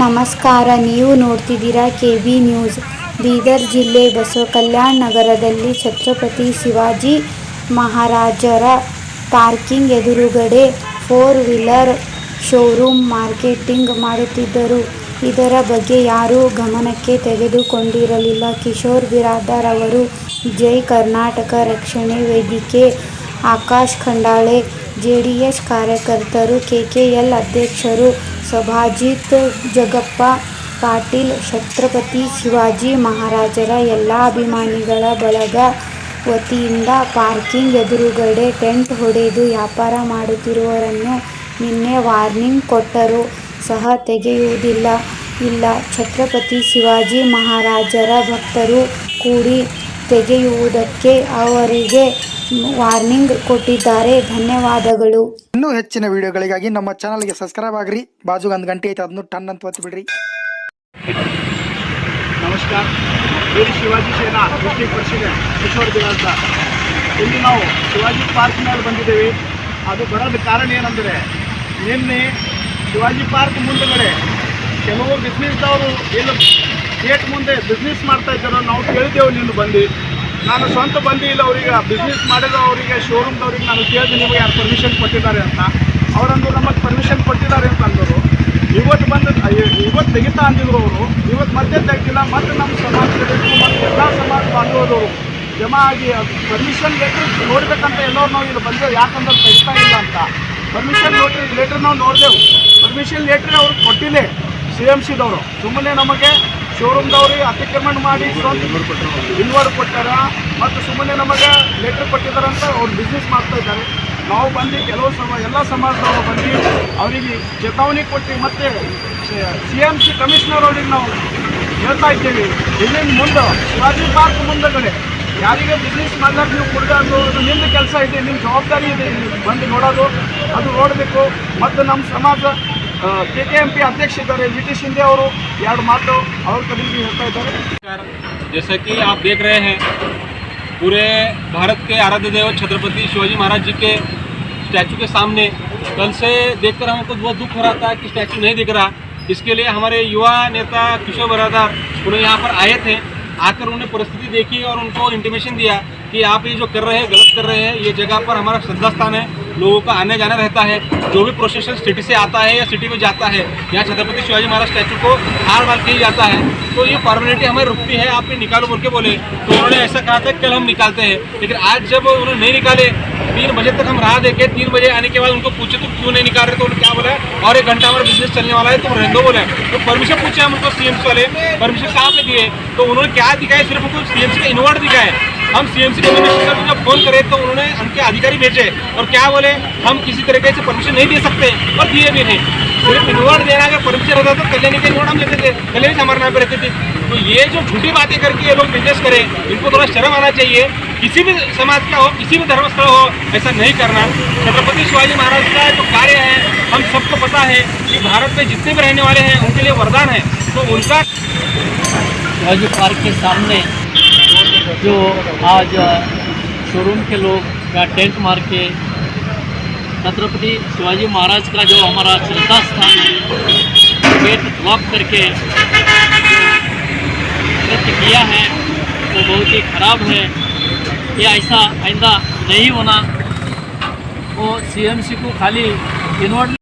ನಮಸ್ಕಾರ, ನೀವು ನೋಡ್ತಿದ್ದೀರಾ ಕೆ ಬಿ ನ್ಯೂಸ್ ಬೀದರ್ ಜಿಲ್ಲೆ ಬಸವಕಲ್ಯಾಣ ನಗರದಲ್ಲಿ ಛತ್ರಪತಿ ಶಿವಾಜಿ ಮಹಾರಾಜರ ಪಾರ್ಕಿಂಗ್ ಎದುರುಗಡೆ ಫೋರ್ ವೀಲರ್ ಶೋರೂಮ್ ಮಾರ್ಕೆಟಿಂಗ್ ಮಾಡುತ್ತಿದ್ದರು. ಇದರ ಬಗ್ಗೆ ಯಾರೂ ಗಮನಕ್ಕೆ ತೆಗೆದುಕೊಂಡಿರಲಿಲ್ಲ. ಕಿಶೋರ್ ಬಿರಾದಾರ್ ಅವರು, ಜೈ ಕರ್ನಾಟಕ ರಕ್ಷಣೆ ವೇದಿಕೆ, ಆಕಾಶ್ ಖಂಡಾಳೆ ಜೆಡಿಎಸ್ ಕಾರ್ಯಕರ್ತರು, ಕೆಕೆಎಲ್ ಅಧ್ಯಕ್ಷರು, ಸಭಾಜಿತ್ ಜಗಪ್ಪ, ಪಾಟೀಲ್, ಛತ್ರಪತಿ ಶಿವಾಜಿ ಮಹಾರಾಜರ ಎಲ್ಲ ಅಭಿಮಾನಿಗಳ ಬಳಗ ವತಿಯಿಂದ ಪಾರ್ಕಿಂಗ್ ಎದುರುಗಡೆ ಟೆಂಟ್ ಹೊಡೆದು ವ್ಯಾಪಾರ ಮಾಡುತ್ತಿರುವವರನ್ನು ನಿನ್ನೆ ವಾರ್ನಿಂಗ್ ಕೊಟ್ಟರೂ ಸಹ ತೆಗೆಯುವುದಿಲ್ಲ. ಇಲ್ಲ, ಛತ್ರಪತಿ ಶಿವಾಜಿ ಮಹಾರಾಜರ ಭಕ್ತರು ಕೂಡಿ ತೆಗೆಯುವುದಕ್ಕೆ ಅವರಿಗೆ ವಾರ್ನಿಂಗ್ ಕೊಟ್ಟಿದ್ದಾರೆ. ಧನ್ಯವಾದಗಳು. ಇನ್ನೂ ಹೆಚ್ಚಿನ ವಿಡಿಯೋಗಳಿಗಾಗಿ ನಮ್ಮ ಚಾನಲ್ಗೆ ಸಬ್ಸ್ಕ್ರೈಬ್ ಆಗ್ರಿ. ಬಾಜುಗೆ ಒಂದು ಗಂಟೆ ಐತೆ ಅದನ್ನು ಟನ್ ಅಂತ ಒತ್ತಿ ಬಿಡ್ರಿ ನಮಸ್ಕಾರ. ವೀರ ಶಿವಾಜಿ ಸೇನಾ ಡಿಸ್ಟ್ರಿಕ್ಟ್ ಪ್ರೆಸಿಡೆಂಟ್ ಕಿಶೋರ್ ಬಿರಾಜ್ದಾರ್ ಇಲ್ಲಿ ನಾವು ಶಿವಾಜಿ ಪಾರ್ಕ್ ಮೇಲೆ ಬಂದಿದ್ದೀವಿ. ಅದು ಬರೋದ ಕಾರಣ ಏನಂದರೆ ನಿನ್ನೆ ಶಿವಾಜಿ ಪಾರ್ಕ್ ಮುಂದಗಡೆ ಕೆಲವು ಬಿಸ್ನೆಸ್ದವರು ಏನು ಗೇಟ್ ಮುಂದೆ ಬಿಸ್ನೆಸ್ ಮಾಡ್ತಾ ಇದ್ದಾರೋ ನಾವು ಕೇಳಿದೆವು ನೀನು ಬಂದು. ನಾನು ಸ್ವಂತ ಬಂದು ಇಲ್ಲ, ಅವರಿಗೆ ಬಿಸ್ನೆಸ್ ಮಾಡಿರೋ ಅವರಿಗೆ ಶೋರೂಮ್ದವ್ರಿಗೆ ನಾನು ಕೇಳಿದೆ ನಿಮಗೆ ಯಾರು ಪರ್ಮಿಷನ್ ಕೊಟ್ಟಿದ್ದಾರೆ ಅಂತ. ಅವರಂದು ನಮಗೆ ಪರ್ಮಿಷನ್ ಕೊಟ್ಟಿದ್ದಾರೆ ಅಂತ ಅಂದರು. ಇವತ್ತು ಬಂದು ಇವತ್ತು ತೆಗಿತಾ ಅಂದಿದ್ರು ಅವರು. ಇವತ್ತು ಮತ್ತೆ ತೆಗಿಲ್ಲ ಮತ್ತೆ ನಮ್ಮ ಸಮಾಜದಲ್ಲಿ ಮತ್ತು ಎಲ್ಲ ಸಮಾಜ ಬಾಂಧವರು. ಜಮಾ ಆಗಿ ಪರ್ಮಿಷನ್ ಲೆಟ್ರ್ ನೋಡಬೇಕಂತ ಎಲ್ಲರೂ ನಾವು ಇಲ್ಲಿ ಬಂದೆವು ಯಾಕಂದ್ರೆ ತೆಗಿತಾ ಇಲ್ಲ ಅಂತ. ಪರ್ಮಿಷನ್ ನೋಟ್ರಿ ಲೆಟ್ರ್ ನಾವು ನೋಡಿದೆವು. ಪರ್ಮಿಷನ್ ಲೆಟ್ರ್ ಅವ್ರು ಕೊಟ್ಟಿಲ್ಲ. ಸಿ ಎಂ ಸಿದವರು. ಸುಮ್ಮನೆ ನಮಗೆ ಶೋರೂಮ್ದವ್ರಿಗೆ ಅತಿಕ್ರಮಣ ಮಾಡಿ ಇನ್ವರ್ ಕೊಟ್ಟಾರ ಮತ್ತು ಸುಮ್ಮನೆ ನಮಗೆ ಲೆಟ್ರ್ ಅಂತ ಅವ್ರು ಬಿಸ್ನೆಸ್ ಮಾಡ್ತಾ ಇದ್ದಾರೆ. ನಾವು ಬಂದು ಕೆಲವು ಸಮ, ಎಲ್ಲ ಸಮಾಜದವರು ಬಂದು ಅವರಿಗೆ ಚೇತಾವಣಿ ಕೊಟ್ಟು ಮತ್ತೆ ಸಿ ಎಂ ಸಿ ಕಮಿಷನರ್ ಅವ್ರಿಗೆ ನಾವು ಹೇಳ್ತಾ ಇದ್ದೀವಿ. ಇಲ್ಲಿನ ಮುಂದೆ, ಶಿವಾಜಿ ಪಾರ್ಕ್ ಮುಂದಗಡೆ ಯಾರಿಗೆ ಬಿಸ್ನೆಸ್ ಮಾಡ್ಲಾಕ ನೀವು ಕೊಡಬಾರ್ದು ಅದು ನಿಮ್ಮದು ಕೆಲಸ ಇದೆ ನಿಮ್ಮ ಜವಾಬ್ದಾರಿ ಇದೆ ಬಂದು ನೋಡೋದು, ಅದು ನೋಡಬೇಕು. ಮತ್ತು ನಮ್ಮ ಸಮಾಜ ಕೆ ಕೆ ಎಂ ಪಿ ಅಧ್ಯಕ್ಷ ಇದ್ದಾರೆ ವಿ ಟಿ ಶಿಂದೆ ಅವರು ಎರಡು ಮಾತು ಅವ್ರ ಕಡೆಯಿಂದ ಹೇಳ್ತಾ ಇದ್ದಾರೆ जैसा कि आप देख रहे हैं पूरे भारत के आराध्य देव छत्रपति शिवाजी महाराज जी के स्टैचू के सामने कल से देखकर हमको बहुत दुख हो रहा था कि स्टैचू नहीं दिख रहा इसके लिए हमारे युवा नेता किशोर बरादार उन्हें यहाँ पर आए थे आकर उन्होंने परिस्थिति देखी और उनको इंटीमेशन दिया कि आप ये जो कर रहे हैं गलत कर रहे हैं ये जगह पर हमारा श्रद्धा स्थान है लोगों का आने जाना रहता है। जो भी प्रोसेशन सिटी से आता है या सिटी में जाता है, यहाँ छत्रपति शिवाजी महाराज स्टैचू को हार डाल के ही जाता है। तो ये फॉर्मेलिटी हमें रुकती है, आप निकालो बोल के बोले। तो उन्होंने ऐसा कहा था, कल हम निकालते हैं। लेकिन आज जब उन्होंने नहीं निकाले, तीन बजे तक हम राह देखे, तीन बजे आने के बाद उनको पूछे तो क्यों नहीं निकाल रहे? तो उन्होंने क्या बोला, और एक घंटा हमारा बिज़नेस चलने वाला है, तुम रहने दो, बोले। तो परमिशन पूछे हम उनको सी वाले परमिशन कहाँ पे दिए? तो उन्होंने क्या दिखाया? सिर्फ़ उनको सी का इन्वर्ट दिखाया हम सीएमसी कमिश्नर को जब फ़ोन करे तो उन्होंने उनके अधिकारी भेजे और क्या बोले? हम किसी तरीके से परमिशन नहीं दे सकते और दिए भी नहीं। सिर्फ़ इन्वर्ट देना अगर परमिशन रहता तो कल्याणी के इन्वर्ट हम लेते थे, कल्याणी हमारे नाम पे रहते थे। तो ये जो झूठी बातें करके ये लोग बिज़नेस करें, इनको थोड़ा शर्म आना चाहिए। किसी भी समाज का हो, किसी भी धर्म हो, ऐसा नहीं करना। छत्रपति शिवाजी महाराज का जो कार्य है, हम सबको पता है कि भारत में जितने भी रहने वाले हैं, उनके लिए वरदान है। तो उनका शिवाजी पार्क के सामने जो आज शोरूम के लोग का टेंट मार के छत्रपति शिवाजी महाराज का जो हमारा श्रद्धा स्थान है गेट ब्लॉक करके कृत्य किया है, वो तो बहुत ही खराब है। ये ऐसा आइंदा नहीं होना। वो सीएमसी को खाली इन्वर्ट